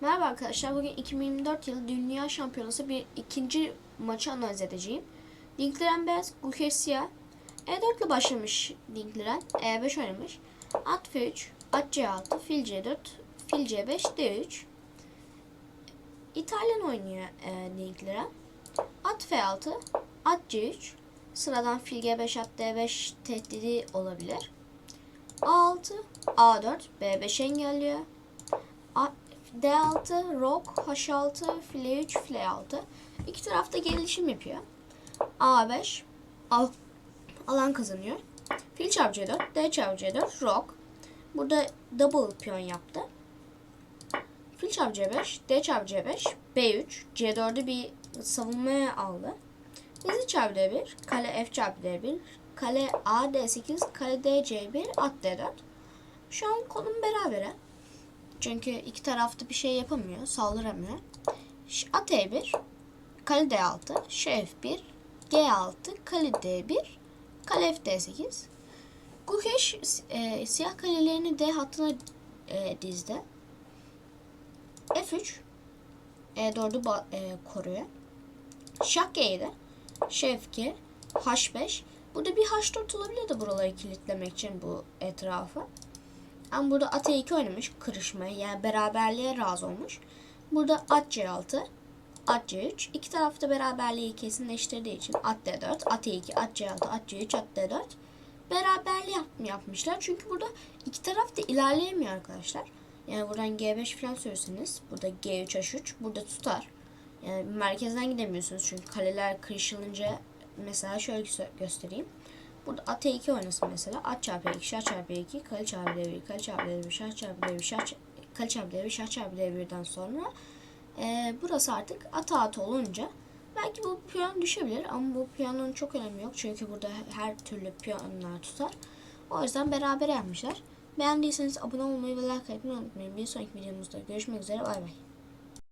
Merhaba arkadaşlar. Bugün 2024 yılı Dünya Şampiyonası bir ikinci maçı analiz edeceğim. Dinkliren beyaz, Guker siyah. E4 ile başlamış Dinkliren. E5 oynamış. At F3, At C6, Fil C4, Fil C5, D3. İtalyan oynuyor e, Dinkliren. At F6, At C3. Sıradan Fil G5, At D5 tehdidi olabilir. A6, A4, B5 engelliyor. A- D6, Rock, H6, File 3, File 6. İki tarafta gelişim yapıyor. A5, al, alan kazanıyor. Fil çarpı C4, D çarpı C4, Rock. Burada double piyon yaptı. Fil çarpı C5, D çarpı C5, B3, C4'ü bir savunmaya aldı. Dizi çarpı D1, kale F çarpı D1, kale A D8, kale D C1, at D4. Şu an konum berabere. Çünkü iki tarafta bir şey yapamıyor, saldıramıyor. At E1, kale D6, Ş F1, G6, kale D1, kale F D8. Gukeş e, siyah kalelerini D hattına e, dizdi. F3, E4'ü ba- e, koruyor. Şah G7, Ş F2, H5. Burada bir H4 olabilir de buraları kilitlemek için bu etrafı. Ama burada at E2 oynamış kırışmaya yani beraberliğe razı olmuş. Burada at C6, at C3. İki tarafta beraberliği kesinleştirdiği için at D4, at E2, at C6, at C3, at D4 beraberliği yap- yapmışlar. Çünkü burada iki taraf da ilerleyemiyor arkadaşlar. Yani buradan G5 falan sürürseniz burada G3, H3 burada tutar. Yani merkezden gidemiyorsunuz çünkü kaleler kırışılınca mesela şöyle gö- göstereyim. Burada at E2 oynasın mesela. At çarpı E2, şah çarpı E2, kale çarpı D1, kale çarpı D1, şah çarpı D1, şah kale çarpı D1, şah çarpı D1'den sonra e, burası artık at at olunca belki bu piyon düşebilir ama bu piyonun çok önemi yok. Çünkü burada her türlü piyonlar tutar. O yüzden beraber yapmışlar. Beğendiyseniz abone olmayı ve like etmeyi unutmayın. Bir sonraki videomuzda görüşmek üzere. Bay bay.